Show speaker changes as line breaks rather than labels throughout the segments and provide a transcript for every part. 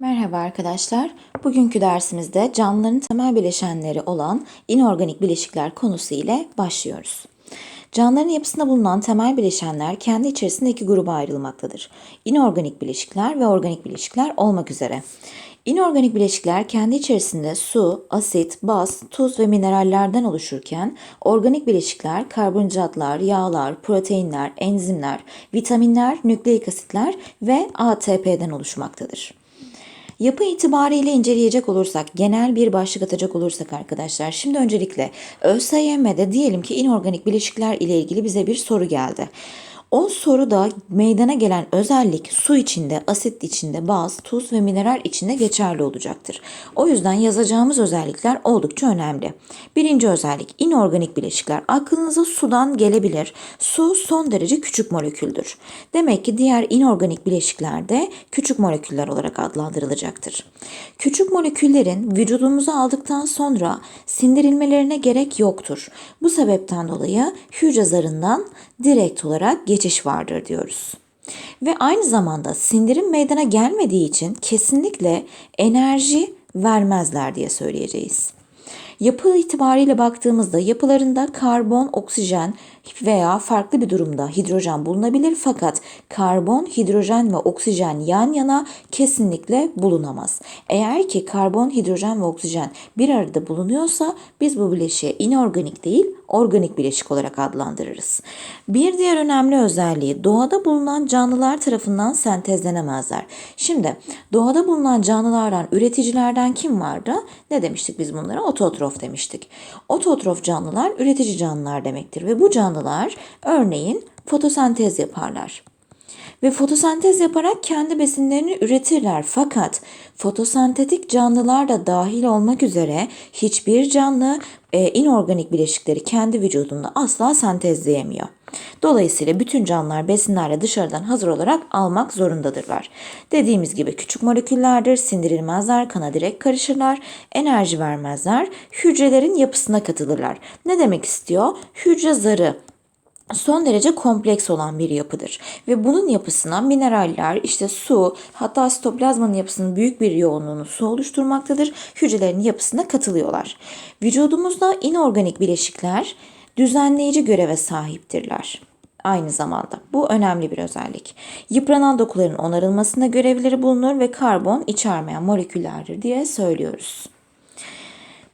Merhaba arkadaşlar. Bugünkü dersimizde canlıların temel bileşenleri olan inorganik bileşikler konusu ile başlıyoruz. Canlıların yapısında bulunan temel bileşenler kendi içerisinde iki gruba ayrılmaktadır. İnorganik bileşikler ve organik bileşikler olmak üzere. İnorganik bileşikler kendi içerisinde su, asit, baz, tuz ve minerallerden oluşurken organik bileşikler karbonhidratlar, yağlar, proteinler, enzimler, vitaminler, nükleik asitler ve ATP'den oluşmaktadır. Yapı itibariyle inceleyecek olursak, genel bir başlık atacak olursak arkadaşlar, şimdi öncelikle ÖSYM'de diyelim ki inorganik bileşikler ile ilgili bize bir soru geldi. O soruda meydana gelen özellik su içinde, asit içinde, baz, tuz ve mineral içinde geçerli olacaktır. O yüzden yazacağımız özellikler oldukça önemli. Birinci özellik inorganik bileşikler. Aklınıza sudan gelebilir. Su son derece küçük moleküldür. Demek ki diğer inorganik bileşikler de küçük moleküller olarak adlandırılacaktır. Küçük moleküllerin vücudumuza aldıktan sonra sindirilmelerine gerek yoktur. Bu sebepten dolayı hücre zarından direkt olarak geçiş vardır diyoruz. Ve aynı zamanda sindirim meydana gelmediği için kesinlikle enerji vermezler diye söyleyeceğiz. Yapı itibariyle baktığımızda yapılarında karbon, oksijen veya farklı bir durumda hidrojen bulunabilir fakat karbon, hidrojen ve oksijen yan yana kesinlikle bulunamaz. Eğer ki karbon, hidrojen ve oksijen bir arada bulunuyorsa biz bu bileşiğe inorganik değil organik bileşik olarak adlandırırız. Bir diğer önemli özelliği doğada bulunan canlılar tarafından sentezlenemezler. Şimdi doğada bulunan canlılardan üreticilerden kim vardı? Ne demiştik biz bunlara? Ototrof demiştik. Ototrof canlılar üretici canlılar demektir ve bu canlılar örneğin fotosentez yaparlar ve fotosentez yaparak kendi besinlerini üretirler. Fakat fotosentetik canlılar da dahil olmak üzere hiçbir canlı e, inorganik bileşikleri kendi vücudunda asla sentezleyemiyor. Dolayısıyla bütün canlılar besinlerle dışarıdan hazır olarak almak zorundadırlar. Dediğimiz gibi küçük moleküllerdir, sindirilmezler, kana direkt karışırlar, enerji vermezler, hücrelerin yapısına katılırlar. Ne demek istiyor? Hücre zarı son derece kompleks olan bir yapıdır. Ve bunun yapısına mineraller, işte su, hatta sitoplazmanın yapısının büyük bir yoğunluğunu su oluşturmaktadır. Hücrelerin yapısına katılıyorlar. Vücudumuzda inorganik bileşikler düzenleyici göreve sahiptirler aynı zamanda. Bu önemli bir özellik. Yıpranan dokuların onarılmasında görevleri bulunur ve karbon içermeyen moleküllerdir diye söylüyoruz.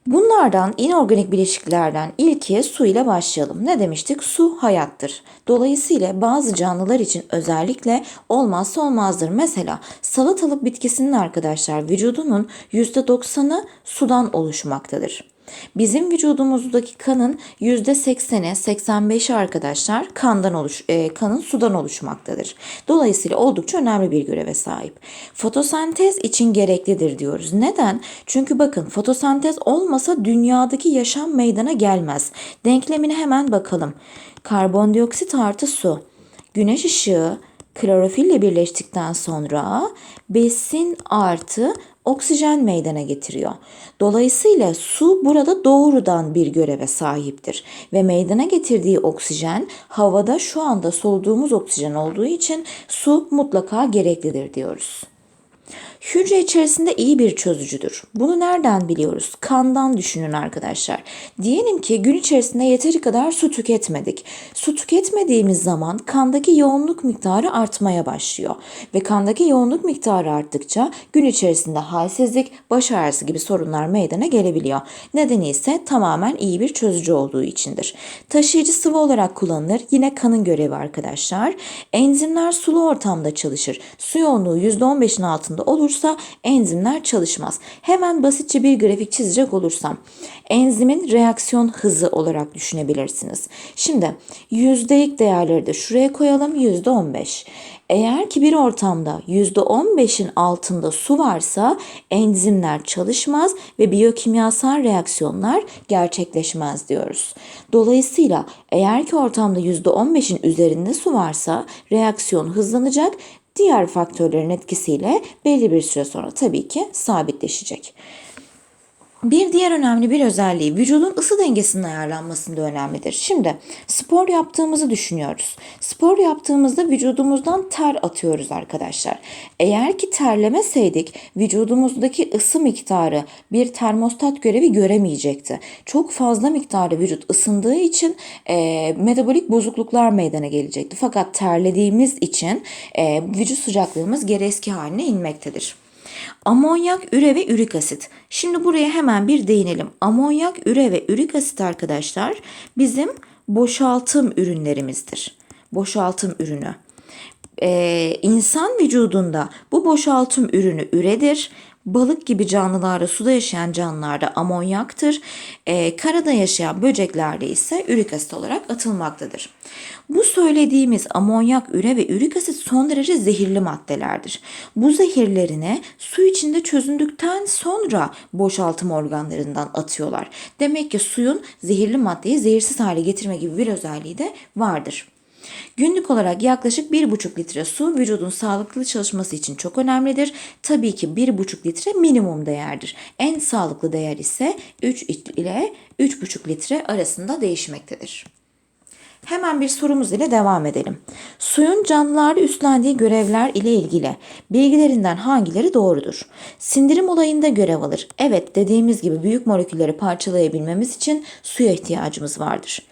Bunlardan inorganik bileşiklerden ilki su ile başlayalım. Ne demiştik? Su hayattır. Dolayısıyla bazı canlılar için özellikle olmazsa olmazdır. Mesela salatalık bitkisinin arkadaşlar vücudunun %90'ı sudan oluşmaktadır. Bizim vücudumuzdaki kanın %80'e 85'i arkadaşlar kandan oluş, e, kanın sudan oluşmaktadır. Dolayısıyla oldukça önemli bir göreve sahip. Fotosentez için gereklidir diyoruz. Neden? Çünkü bakın fotosentez olmasa dünyadaki yaşam meydana gelmez. Denklemine hemen bakalım. Karbondioksit artı su. Güneş ışığı klorofille birleştikten sonra besin artı oksijen meydana getiriyor. Dolayısıyla su burada doğrudan bir göreve sahiptir ve meydana getirdiği oksijen havada şu anda soluduğumuz oksijen olduğu için su mutlaka gereklidir diyoruz. Hücre içerisinde iyi bir çözücüdür. Bunu nereden biliyoruz? Kandan düşünün arkadaşlar. Diyelim ki gün içerisinde yeteri kadar su tüketmedik. Su tüketmediğimiz zaman kandaki yoğunluk miktarı artmaya başlıyor. Ve kandaki yoğunluk miktarı arttıkça gün içerisinde halsizlik, baş ağrısı gibi sorunlar meydana gelebiliyor. Nedeni ise tamamen iyi bir çözücü olduğu içindir. Taşıyıcı sıvı olarak kullanılır. Yine kanın görevi arkadaşlar. Enzimler sulu ortamda çalışır. Su yoğunluğu %15'in altında olursa olursa enzimler çalışmaz. Hemen basitçe bir grafik çizecek olursam enzimin reaksiyon hızı olarak düşünebilirsiniz. Şimdi yüzdelik değerleri de şuraya koyalım %15. Eğer ki bir ortamda %15'in altında su varsa enzimler çalışmaz ve biyokimyasal reaksiyonlar gerçekleşmez diyoruz. Dolayısıyla eğer ki ortamda %15'in üzerinde su varsa reaksiyon hızlanacak diğer faktörlerin etkisiyle belli bir süre sonra tabii ki sabitleşecek. Bir diğer önemli bir özelliği vücudun ısı dengesinin ayarlanmasında önemlidir. Şimdi spor yaptığımızı düşünüyoruz. Spor yaptığımızda vücudumuzdan ter atıyoruz arkadaşlar. Eğer ki terlemeseydik vücudumuzdaki ısı miktarı bir termostat görevi göremeyecekti. Çok fazla miktarda vücut ısındığı için e, metabolik bozukluklar meydana gelecekti. Fakat terlediğimiz için e, vücut sıcaklığımız geri eski haline inmektedir. Amonyak, üre ve ürik asit. Şimdi buraya hemen bir değinelim. Amonyak, üre ve ürik asit arkadaşlar bizim boşaltım ürünlerimizdir. Boşaltım ürünü. Ee, insan vücudunda bu boşaltım ürünü üredir. Balık gibi canlılarda, suda yaşayan canlılarda amonyaktır. Ee, karada yaşayan böceklerde ise ürik asit olarak atılmaktadır. Bu söylediğimiz amonyak, üre ve ürik asit son derece zehirli maddelerdir. Bu zehirlerini su içinde çözündükten sonra boşaltım organlarından atıyorlar. Demek ki suyun zehirli maddeyi zehirsiz hale getirme gibi bir özelliği de vardır. Günlük olarak yaklaşık 1,5 litre su vücudun sağlıklı çalışması için çok önemlidir. Tabii ki 1,5 litre minimum değerdir. En sağlıklı değer ise 3 ile 3,5 litre arasında değişmektedir. Hemen bir sorumuz ile devam edelim. Suyun canlılarda üstlendiği görevler ile ilgili bilgilerinden hangileri doğrudur? Sindirim olayında görev alır. Evet dediğimiz gibi büyük molekülleri parçalayabilmemiz için suya ihtiyacımız vardır.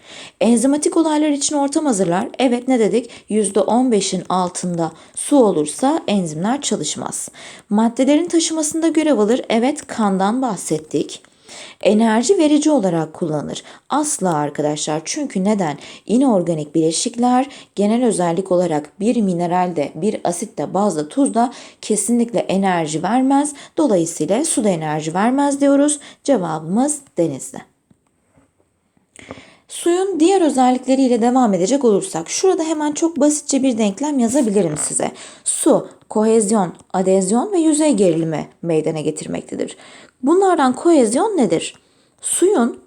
Enzimatik olaylar için ortam hazırlar. Evet ne dedik? %15'in altında su olursa enzimler çalışmaz. Maddelerin taşımasında görev alır. Evet kandan bahsettik enerji verici olarak kullanır. Asla arkadaşlar çünkü neden? İnorganik bileşikler genel özellik olarak bir mineralde, bir asitte, bazda, tuzda kesinlikle enerji vermez. Dolayısıyla suda enerji vermez diyoruz. Cevabımız denizde. Suyun diğer özellikleriyle devam edecek olursak şurada hemen çok basitçe bir denklem yazabilirim size. Su, kohezyon, adezyon ve yüzey gerilimi meydana getirmektedir. Bunlardan kohezyon nedir? Suyun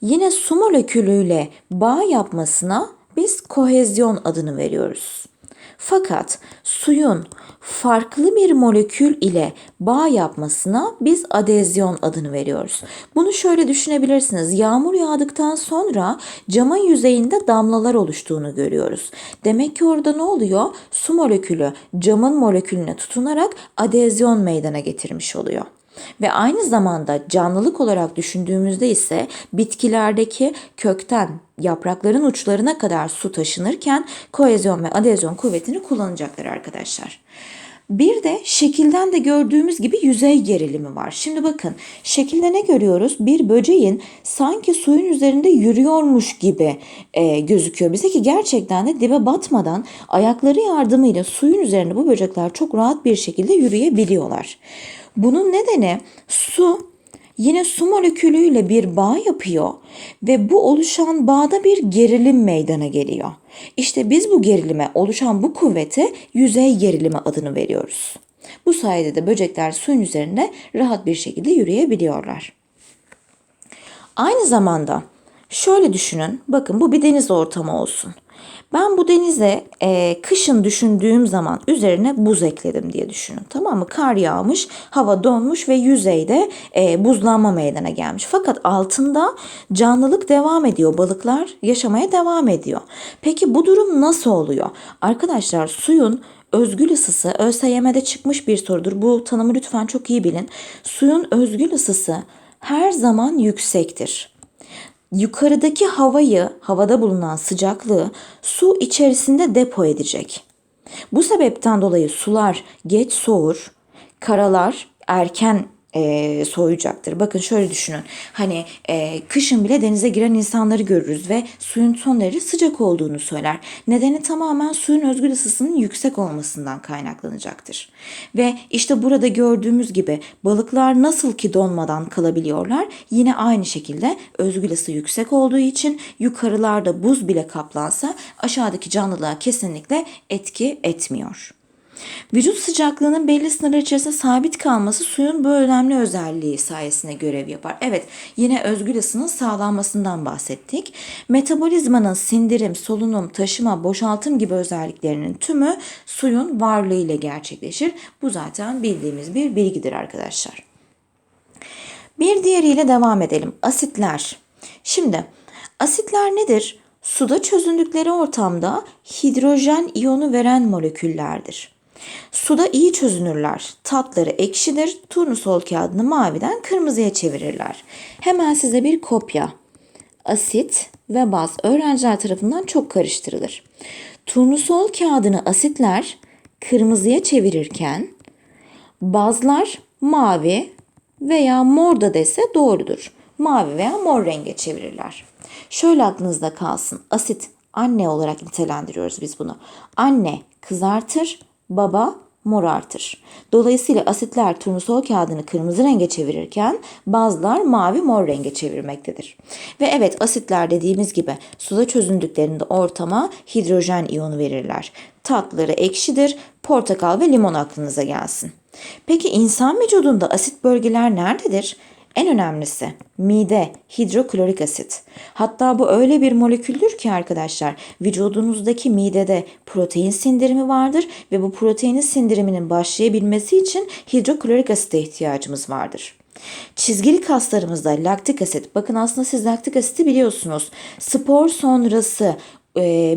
yine su molekülüyle bağ yapmasına biz kohezyon adını veriyoruz. Fakat suyun farklı bir molekül ile bağ yapmasına biz adezyon adını veriyoruz. Bunu şöyle düşünebilirsiniz. Yağmur yağdıktan sonra camın yüzeyinde damlalar oluştuğunu görüyoruz. Demek ki orada ne oluyor? Su molekülü camın molekülüne tutunarak adezyon meydana getirmiş oluyor. Ve aynı zamanda canlılık olarak düşündüğümüzde ise bitkilerdeki kökten yaprakların uçlarına kadar su taşınırken kohezyon ve adezyon kuvvetini kullanacaklar arkadaşlar. Bir de şekilden de gördüğümüz gibi yüzey gerilimi var. Şimdi bakın şekilde ne görüyoruz? Bir böceğin sanki suyun üzerinde yürüyormuş gibi e, gözüküyor bize ki gerçekten de dibe batmadan ayakları yardımıyla suyun üzerinde bu böcekler çok rahat bir şekilde yürüyebiliyorlar. Bunun nedeni su yine su molekülüyle bir bağ yapıyor ve bu oluşan bağda bir gerilim meydana geliyor. İşte biz bu gerilime oluşan bu kuvvete yüzey gerilimi adını veriyoruz. Bu sayede de böcekler suyun üzerinde rahat bir şekilde yürüyebiliyorlar. Aynı zamanda şöyle düşünün. Bakın bu bir deniz ortamı olsun. Ben bu denize e, kışın düşündüğüm zaman üzerine buz ekledim diye düşünün. Tamam mı? Kar yağmış, hava donmuş ve yüzeyde e, buzlanma meydana gelmiş. Fakat altında canlılık devam ediyor. Balıklar yaşamaya devam ediyor. Peki bu durum nasıl oluyor? Arkadaşlar suyun özgül ısısı ÖSYM'de çıkmış bir sorudur. Bu tanımı lütfen çok iyi bilin. Suyun özgül ısısı her zaman yüksektir yukarıdaki havayı, havada bulunan sıcaklığı su içerisinde depo edecek. Bu sebepten dolayı sular geç soğur, karalar erken e, soğuyacaktır. Bakın şöyle düşünün. Hani e, kışın bile denize giren insanları görürüz ve suyun son derece sıcak olduğunu söyler. Nedeni tamamen suyun özgül ısısının yüksek olmasından kaynaklanacaktır. Ve işte burada gördüğümüz gibi balıklar nasıl ki donmadan kalabiliyorlar yine aynı şekilde özgül ısı yüksek olduğu için yukarılarda buz bile kaplansa aşağıdaki canlılığa kesinlikle etki etmiyor. Vücut sıcaklığının belli sınırlar içerisinde sabit kalması suyun bu önemli özelliği sayesinde görev yapar. Evet yine özgül ısının sağlanmasından bahsettik. Metabolizmanın sindirim, solunum, taşıma, boşaltım gibi özelliklerinin tümü suyun varlığı ile gerçekleşir. Bu zaten bildiğimiz bir bilgidir arkadaşlar. Bir diğeriyle devam edelim. Asitler. Şimdi asitler nedir? Suda çözündükleri ortamda hidrojen iyonu veren moleküllerdir. Suda iyi çözünürler. Tatları ekşidir. Turnusol kağıdını maviden kırmızıya çevirirler. Hemen size bir kopya. Asit ve baz öğrenciler tarafından çok karıştırılır. Turnusol kağıdını asitler kırmızıya çevirirken bazlar mavi veya mor da dese doğrudur. Mavi veya mor renge çevirirler. Şöyle aklınızda kalsın. Asit anne olarak nitelendiriyoruz biz bunu. Anne kızartır, baba morartır. Dolayısıyla asitler turnusol kağıdını kırmızı renge çevirirken bazılar mavi mor renge çevirmektedir. Ve evet asitler dediğimiz gibi suda çözündüklerinde ortama hidrojen iyonu verirler. Tatları ekşidir, portakal ve limon aklınıza gelsin. Peki insan vücudunda asit bölgeler nerededir? En önemlisi mide, hidroklorik asit. Hatta bu öyle bir moleküldür ki arkadaşlar vücudunuzdaki midede protein sindirimi vardır ve bu proteinin sindiriminin başlayabilmesi için hidroklorik asite ihtiyacımız vardır. Çizgili kaslarımızda laktik asit, bakın aslında siz laktik asiti biliyorsunuz. Spor sonrası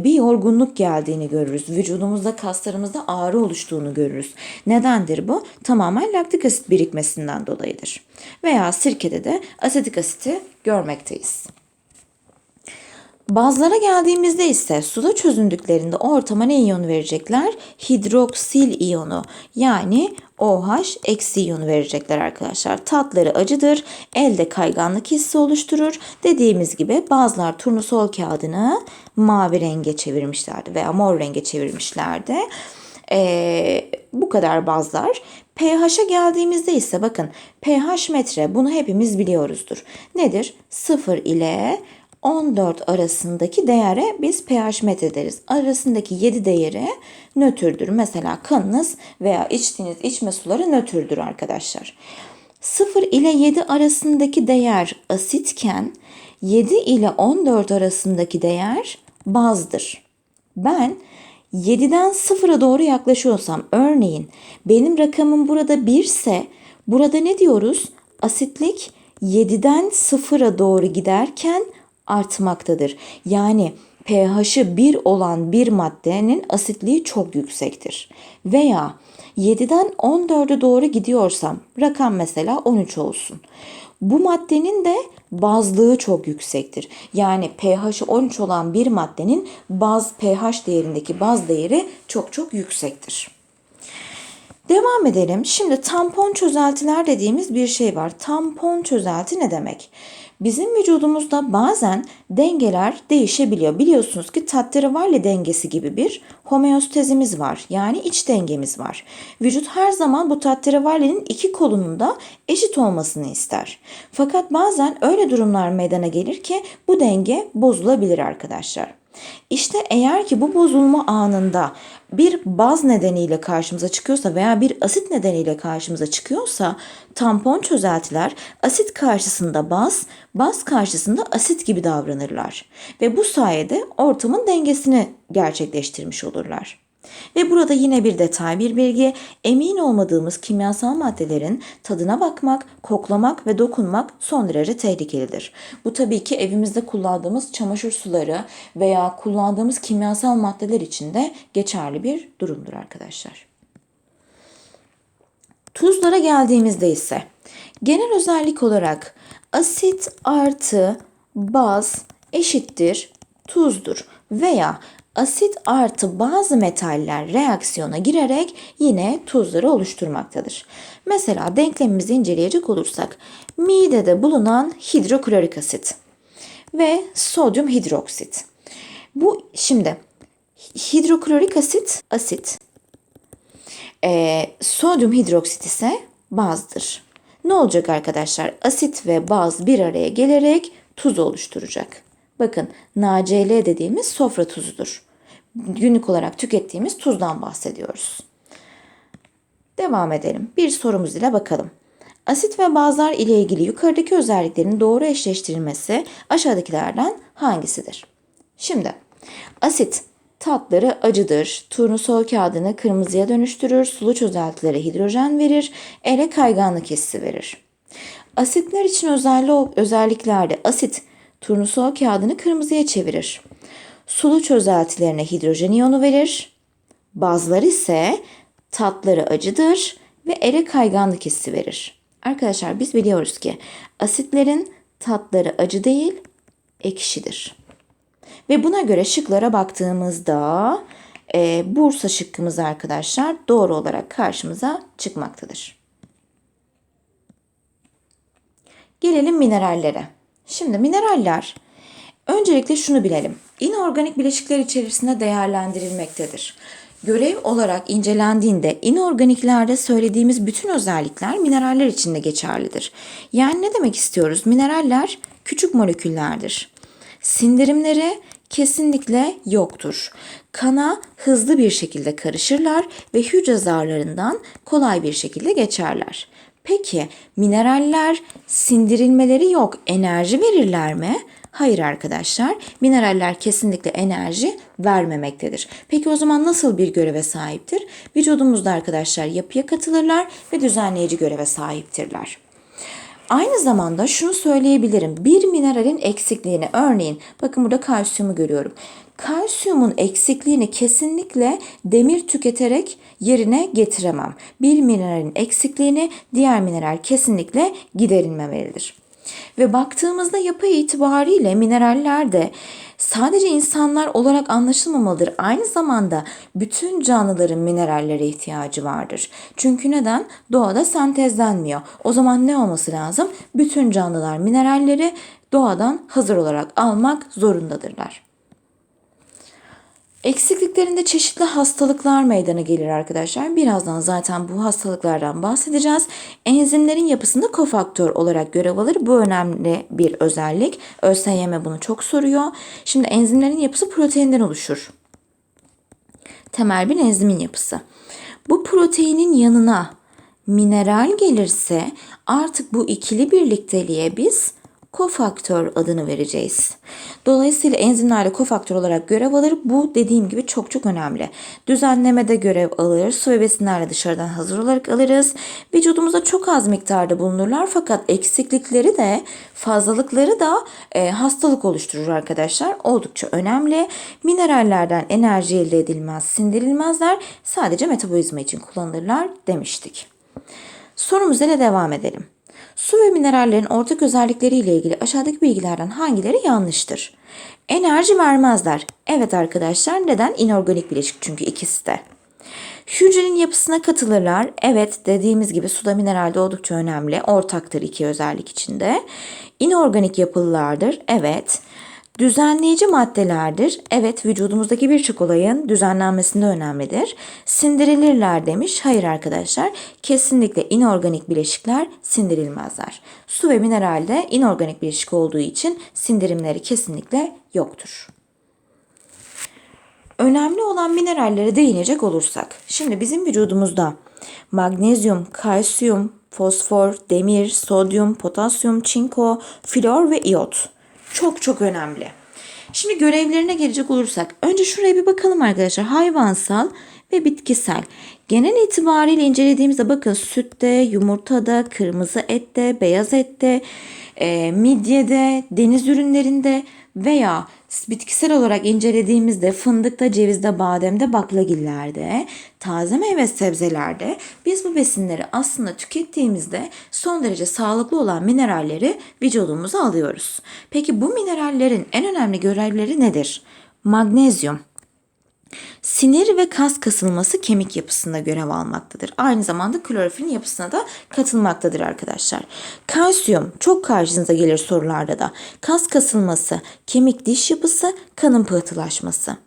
bir yorgunluk geldiğini görürüz. Vücudumuzda kaslarımızda ağrı oluştuğunu görürüz. Nedendir bu? Tamamen laktik asit birikmesinden dolayıdır. Veya sirkede de asetik asiti görmekteyiz. Bazlara geldiğimizde ise suda çözündüklerinde ortama ne iyonu verecekler? Hidroksil iyonu yani OH eksi iyonu verecekler arkadaşlar. Tatları acıdır, elde kayganlık hissi oluşturur. Dediğimiz gibi bazılar turnusol kağıdını mavi renge çevirmişlerdi veya mor renge çevirmişlerdi. Ee, bu kadar bazlar. pH'a geldiğimizde ise bakın pH metre bunu hepimiz biliyoruzdur. Nedir? 0 ile 14 arasındaki değere biz pH metre deriz. Arasındaki 7 değeri nötrdür. Mesela kanınız veya içtiğiniz içme suları nötrdür arkadaşlar. 0 ile 7 arasındaki değer asitken 7 ile 14 arasındaki değer bazdır. Ben 7'den 0'a doğru yaklaşıyorsam örneğin benim rakamım burada 1 ise burada ne diyoruz? Asitlik 7'den 0'a doğru giderken artmaktadır. Yani pH'ı 1 olan bir maddenin asitliği çok yüksektir. Veya 7'den 14'e doğru gidiyorsam rakam mesela 13 olsun. Bu maddenin de bazlığı çok yüksektir. Yani pH'ı 13 olan bir maddenin baz pH değerindeki baz değeri çok çok yüksektir. Devam edelim. Şimdi tampon çözeltiler dediğimiz bir şey var. Tampon çözelti ne demek? Bizim vücudumuzda bazen dengeler değişebiliyor. Biliyorsunuz ki tahterevalli dengesi gibi bir homeostezimiz var. Yani iç dengemiz var. Vücut her zaman bu tahterevallinin iki kolunun da eşit olmasını ister. Fakat bazen öyle durumlar meydana gelir ki bu denge bozulabilir arkadaşlar. İşte eğer ki bu bozulma anında bir baz nedeniyle karşımıza çıkıyorsa veya bir asit nedeniyle karşımıza çıkıyorsa tampon çözeltiler asit karşısında baz, baz karşısında asit gibi davranırlar. Ve bu sayede ortamın dengesini gerçekleştirmiş olurlar. Ve burada yine bir detay, bir bilgi. Emin olmadığımız kimyasal maddelerin tadına bakmak, koklamak ve dokunmak son derece tehlikelidir. Bu tabii ki evimizde kullandığımız çamaşır suları veya kullandığımız kimyasal maddeler için de geçerli bir durumdur arkadaşlar. Tuzlara geldiğimizde ise genel özellik olarak asit artı baz eşittir tuzdur veya asit artı bazı metaller reaksiyona girerek yine tuzları oluşturmaktadır. Mesela denklemimizi inceleyecek olursak midede bulunan hidroklorik asit ve sodyum hidroksit. Bu şimdi hidroklorik asit asit. Ee, sodyum hidroksit ise bazdır. Ne olacak arkadaşlar? Asit ve baz bir araya gelerek tuz oluşturacak. Bakın NaCl dediğimiz sofra tuzudur. Günlük olarak tükettiğimiz tuzdan bahsediyoruz. Devam edelim. Bir sorumuz ile bakalım. Asit ve bazlar ile ilgili yukarıdaki özelliklerin doğru eşleştirilmesi aşağıdakilerden hangisidir? Şimdi asit tatları acıdır, turnusol kağıdını kırmızıya dönüştürür, sulu çözeltilere hidrojen verir, ele kayganlık hissi verir. Asitler için özelli, özelliklerde asit turnusol kağıdını kırmızıya çevirir. Sulu çözeltilerine hidrojen iyonu verir. Bazıları ise tatları acıdır ve ere kayganlık hissi verir. Arkadaşlar biz biliyoruz ki asitlerin tatları acı değil, ekşidir. Ve buna göre şıklara baktığımızda e, Bursa şıkkımız arkadaşlar doğru olarak karşımıza çıkmaktadır. Gelelim minerallere. Şimdi mineraller öncelikle şunu bilelim. İnorganik bileşikler içerisinde değerlendirilmektedir. Görev olarak incelendiğinde inorganiklerde söylediğimiz bütün özellikler mineraller için de geçerlidir. Yani ne demek istiyoruz? Mineraller küçük moleküllerdir. Sindirimleri kesinlikle yoktur. Kana hızlı bir şekilde karışırlar ve hücre zarlarından kolay bir şekilde geçerler. Peki mineraller sindirilmeleri yok, enerji verirler mi? Hayır arkadaşlar, mineraller kesinlikle enerji vermemektedir. Peki o zaman nasıl bir göreve sahiptir? Vücudumuzda arkadaşlar yapıya katılırlar ve düzenleyici göreve sahiptirler. Aynı zamanda şunu söyleyebilirim. Bir mineralin eksikliğini örneğin bakın burada kalsiyumu görüyorum. Kalsiyumun eksikliğini kesinlikle demir tüketerek yerine getiremem. Bir mineralin eksikliğini diğer mineral kesinlikle giderilmemelidir. Ve baktığımızda yapı itibariyle mineraller de sadece insanlar olarak anlaşılmamalıdır. Aynı zamanda bütün canlıların minerallere ihtiyacı vardır. Çünkü neden? Doğada sentezlenmiyor. O zaman ne olması lazım? Bütün canlılar mineralleri doğadan hazır olarak almak zorundadırlar. Eksikliklerinde çeşitli hastalıklar meydana gelir arkadaşlar. Birazdan zaten bu hastalıklardan bahsedeceğiz. Enzimlerin yapısında kofaktör olarak görev alır. Bu önemli bir özellik. ÖSYM bunu çok soruyor. Şimdi enzimlerin yapısı proteinden oluşur. Temel bir enzimin yapısı. Bu proteinin yanına mineral gelirse artık bu ikili birlikteliğe biz kofaktör adını vereceğiz. Dolayısıyla enzimlerde kofaktör olarak görev alır. Bu dediğim gibi çok çok önemli. Düzenlemede görev alır. Su ve besinlerle dışarıdan hazır olarak alırız. Vücudumuzda çok az miktarda bulunurlar fakat eksiklikleri de fazlalıkları da e, hastalık oluşturur arkadaşlar. Oldukça önemli. Minerallerden enerji elde edilmez, sindirilmezler. Sadece metabolizma için kullanılırlar demiştik. Sorumuz ile devam edelim. Su ve minerallerin ortak özellikleri ile ilgili aşağıdaki bilgilerden hangileri yanlıştır? Enerji vermezler. Evet arkadaşlar neden? İnorganik bileşik çünkü ikisi de. Hücrenin yapısına katılırlar. Evet dediğimiz gibi suda mineralde oldukça önemli. Ortaktır iki özellik içinde. İnorganik yapılılardır. Evet. Düzenleyici maddelerdir. Evet vücudumuzdaki birçok olayın düzenlenmesinde önemlidir. Sindirilirler demiş. Hayır arkadaşlar. Kesinlikle inorganik bileşikler sindirilmezler. Su ve mineralde inorganik bileşik olduğu için sindirimleri kesinlikle yoktur. Önemli olan minerallere değinecek olursak. Şimdi bizim vücudumuzda magnezyum, kalsiyum, fosfor, demir, sodyum, potasyum, çinko, flor ve iot çok çok önemli. Şimdi görevlerine gelecek olursak önce şuraya bir bakalım arkadaşlar. Hayvansal ve bitkisel. Genel itibariyle incelediğimizde bakın sütte, yumurtada, kırmızı ette, beyaz ette, e, midyede, deniz ürünlerinde veya bitkisel olarak incelediğimizde fındıkta, cevizde, bademde, baklagillerde, taze meyve sebzelerde biz bu besinleri aslında tükettiğimizde son derece sağlıklı olan mineralleri vücudumuza alıyoruz. Peki bu minerallerin en önemli görevleri nedir? Magnezyum, Sinir ve kas kasılması kemik yapısında görev almaktadır. Aynı zamanda klorofilin yapısına da katılmaktadır arkadaşlar. Kalsiyum çok karşınıza gelir sorularda da. Kas kasılması, kemik diş yapısı, kanın pıhtılaşması.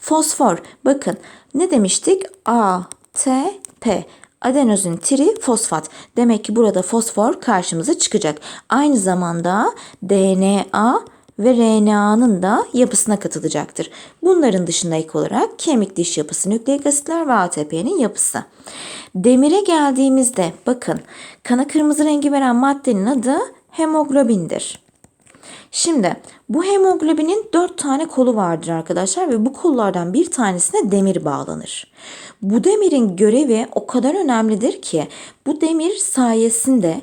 Fosfor bakın ne demiştik? A, T, P adenozin tri fosfat. Demek ki burada fosfor karşımıza çıkacak. Aynı zamanda DNA ve RNA'nın da yapısına katılacaktır. Bunların dışında ek olarak kemik diş yapısı, nükleik asitler ve ATP'nin yapısı. Demire geldiğimizde bakın kana kırmızı rengi veren maddenin adı hemoglobindir. Şimdi bu hemoglobinin 4 tane kolu vardır arkadaşlar ve bu kollardan bir tanesine demir bağlanır. Bu demirin görevi o kadar önemlidir ki bu demir sayesinde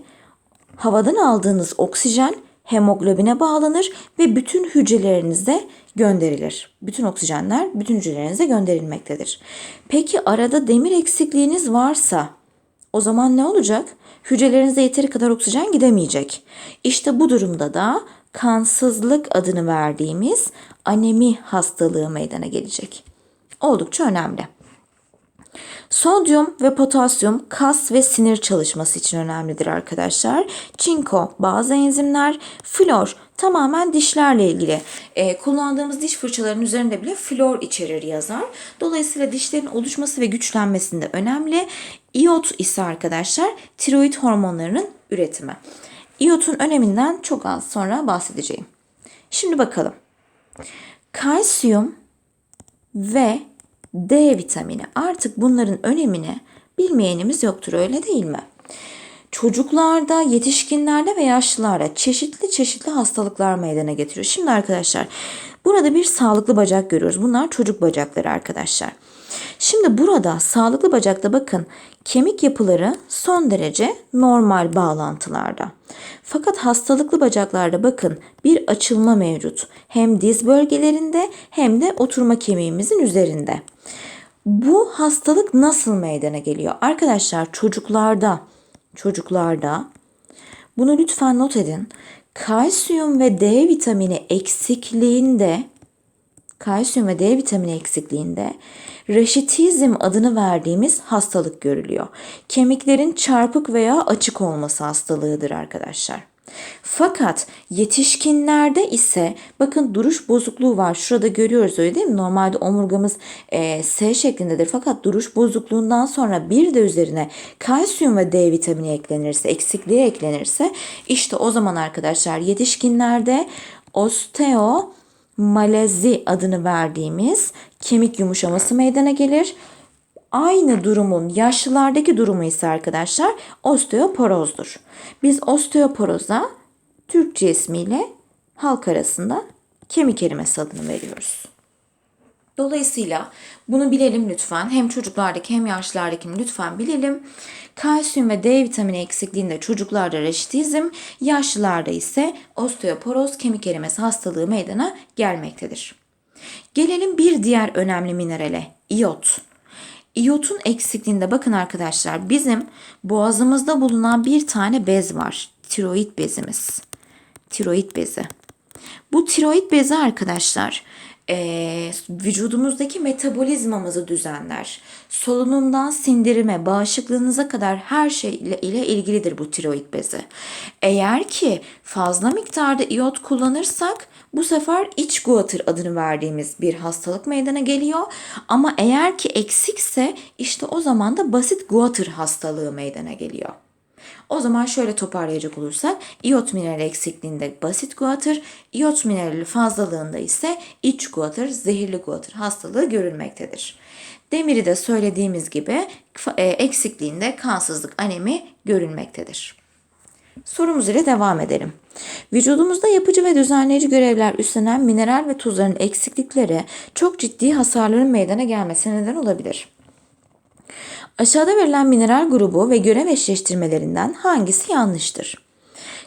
havadan aldığınız oksijen hemoglobine bağlanır ve bütün hücrelerinize gönderilir. Bütün oksijenler bütün hücrelerinize gönderilmektedir. Peki arada demir eksikliğiniz varsa o zaman ne olacak? Hücrelerinize yeteri kadar oksijen gidemeyecek. İşte bu durumda da kansızlık adını verdiğimiz anemi hastalığı meydana gelecek. Oldukça önemli. Sodyum ve potasyum kas ve sinir çalışması için önemlidir arkadaşlar. Çinko bazı enzimler, flor tamamen dişlerle ilgili. Ee, kullandığımız diş fırçalarının üzerinde bile flor içerir yazar. Dolayısıyla dişlerin oluşması ve güçlenmesinde önemli. İyot ise arkadaşlar tiroid hormonlarının üretimi. İyotun öneminden çok az sonra bahsedeceğim. Şimdi bakalım. Kalsiyum ve D vitamini. Artık bunların önemini bilmeyenimiz yoktur öyle değil mi? Çocuklarda, yetişkinlerde ve yaşlılarda çeşitli çeşitli hastalıklar meydana getiriyor. Şimdi arkadaşlar burada bir sağlıklı bacak görüyoruz. Bunlar çocuk bacakları arkadaşlar. Şimdi burada sağlıklı bacakta bakın kemik yapıları son derece normal bağlantılarda. Fakat hastalıklı bacaklarda bakın bir açılma mevcut. Hem diz bölgelerinde hem de oturma kemiğimizin üzerinde. Bu hastalık nasıl meydana geliyor? Arkadaşlar çocuklarda çocuklarda bunu lütfen not edin. Kalsiyum ve D vitamini eksikliğinde kalsiyum ve D vitamini eksikliğinde raşitizm adını verdiğimiz hastalık görülüyor. Kemiklerin çarpık veya açık olması hastalığıdır arkadaşlar. Fakat yetişkinlerde ise bakın duruş bozukluğu var. Şurada görüyoruz öyle değil mi? Normalde omurgamız e, S şeklindedir. Fakat duruş bozukluğundan sonra bir de üzerine kalsiyum ve D vitamini eklenirse, eksikliği eklenirse işte o zaman arkadaşlar yetişkinlerde osteo malezi adını verdiğimiz kemik yumuşaması meydana gelir. Aynı durumun yaşlılardaki durumu ise arkadaşlar osteoporozdur. Biz osteoporoza Türkçe ismiyle halk arasında kemik erimesi adını veriyoruz. Dolayısıyla bunu bilelim lütfen. Hem çocuklardaki hem yaşlılardakini lütfen bilelim. Kalsiyum ve D vitamini eksikliğinde çocuklarda raşitizm, yaşlılarda ise osteoporoz kemik erimesi hastalığı meydana gelmektedir. Gelelim bir diğer önemli minerale, iyot. İyotun eksikliğinde bakın arkadaşlar bizim boğazımızda bulunan bir tane bez var. Tiroid bezimiz. Tiroid bezi. Bu tiroid bezi arkadaşlar e, vücudumuzdaki metabolizmamızı düzenler. Solunumdan sindirime, bağışıklığınıza kadar her şey ile, ilgilidir bu tiroid bezi. Eğer ki fazla miktarda iyot kullanırsak bu sefer iç guatr adını verdiğimiz bir hastalık meydana geliyor. Ama eğer ki eksikse işte o zaman da basit guatr hastalığı meydana geliyor. O zaman şöyle toparlayacak olursak iot minerali eksikliğinde basit guatr, iot minerali fazlalığında ise iç guatr, zehirli guatr hastalığı görülmektedir. Demiri de söylediğimiz gibi e, eksikliğinde kansızlık anemi görülmektedir. Sorumuz ile devam edelim. Vücudumuzda yapıcı ve düzenleyici görevler üstlenen mineral ve tuzların eksiklikleri çok ciddi hasarların meydana gelmesine neden olabilir. Aşağıda verilen mineral grubu ve görev eşleştirmelerinden hangisi yanlıştır?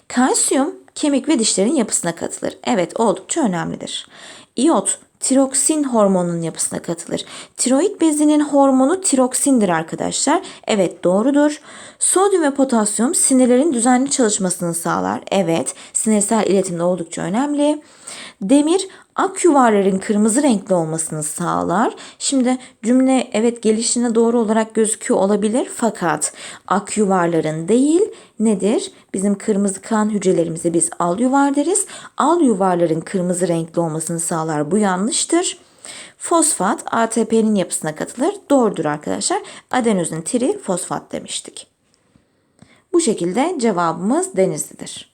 Kalsiyum kemik ve dişlerin yapısına katılır. Evet oldukça önemlidir. İyot tiroksin hormonunun yapısına katılır. Tiroid bezinin hormonu tiroksindir arkadaşlar. Evet doğrudur. Sodyum ve potasyum sinirlerin düzenli çalışmasını sağlar. Evet sinirsel iletimde oldukça önemli. Demir ak yuvarların kırmızı renkli olmasını sağlar. Şimdi cümle evet gelişine doğru olarak gözüküyor olabilir fakat ak yuvarların değil nedir? Bizim kırmızı kan hücrelerimize biz al yuvar deriz. Al yuvarların kırmızı renkli olmasını sağlar. Bu yanlıştır. Fosfat ATP'nin yapısına katılır. Doğrudur arkadaşlar. Adenozin tri fosfat demiştik. Bu şekilde cevabımız Denizli'dir.